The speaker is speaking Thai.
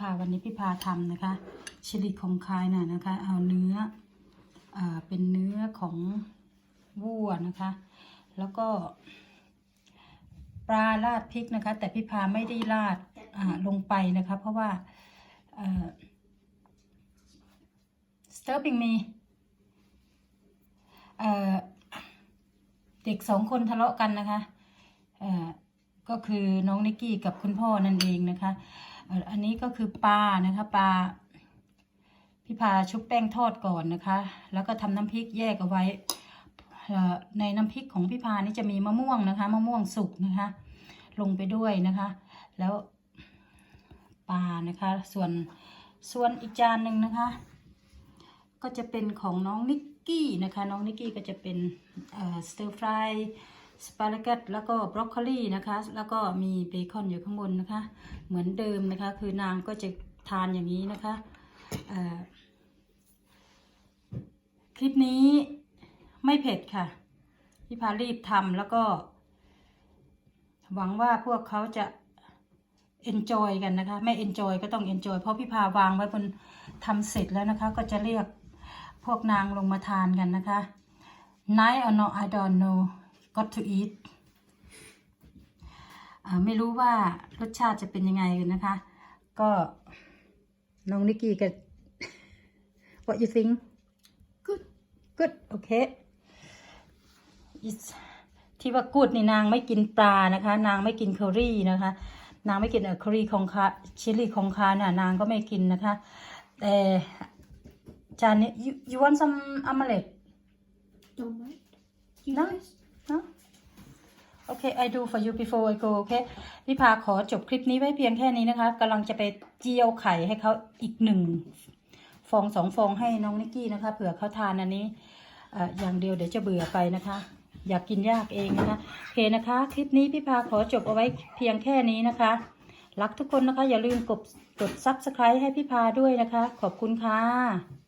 พาวันนี้พี่พาทำนะคะชิลิคองคายน่ะนะคะ เอาเนื้ออเป็นเนื้อของวัวนะคะ แล้วก็ ปลาราดพริกนะคะ แต่พี่พาไม่ได้ราดลงไปนะคะ เพราะว่าสเตอร์ปิงมีเด็กสองคนทะเลาะกันนะคะก็คือน้องนิกกี้กับคุณพ่อนั่นเองนะคะ อันนี้ก็คือปลานะคะปลาพี่พาชุบแป้งทอดก่อนนะคะ แล้วก็ทำน้ำพริกแยกเอาไว้ ในน้ำพริกของพี่พานี่จะมีมะม่วงนะคะมะม่วงสุกนะคะ ลงไปด้วยนะคะ แล้วปลานะคะ ส่วนส่วนอีกจานหนึ่งนะคะ ก็จะเป็นของน้องนิกกี้นะคะ น้องนิกกี้ก็จะเป็นสเตอร์ฟราย สปาเกตแล้วก็บรอกโคลีนะคะ แล้วก็มีเบคอนอยู่ข้างบนนะคะ เหมือนเดิมนะคะ คือนางก็จะทานอย่างนี้นะคะคลิปนี้ไม่เผ็ดค่ะ พี่พารีบทำแล้วก็ หวังว่าพวกเขาจะ enjoy กันนะคะ ไม่ enjoy ก็ต้อง enjoy เพราะพี่พาวางไว้บนทำเสร็จแล้วนะคะ ก็จะเรียกพวกนางลงมาทานกันนะคะ night or no I don't know got to eat อ่าไม่รู้ว่ารสชาติจะเป็นยังไงนะคะ ก็น้องนิกกี้ก็ what you think good good okay it's ที่ว่ากูดนี่นางไม่กินปลานะคะ นางไม่กินเคอรี่นะคะ นางไม่กินเออเคอรี่ของคาชิลลี่ของคาน่ะนางก็ไม่กินนะคะแต่จานนี้ you you want some omelette Don't mind. You No. I do for you before I go okay พี่พาขอจบคลิปนี้ไว้เพียงแค่นี้นะคะกำลังจะไปเจียวไข่ให้เขาอีกหนึ่งฟองสองฟองให้น้องนิกกี้นะคะเผื่อเขาทานอันนี้เอ่ออย่างเดียวเดี๋ยวจะเบื่อไปนะคะ อยากกินยากเองนะคะโอเคนะคะ คลิปนี้พี่พาขอจบเอาไว้เพียงแค่นี้นะคะ รักทุกคนนะคะอย่าลืมกดกด subscribe ให้พี่พาด้วยนะคะ ขอบคุณค่ะ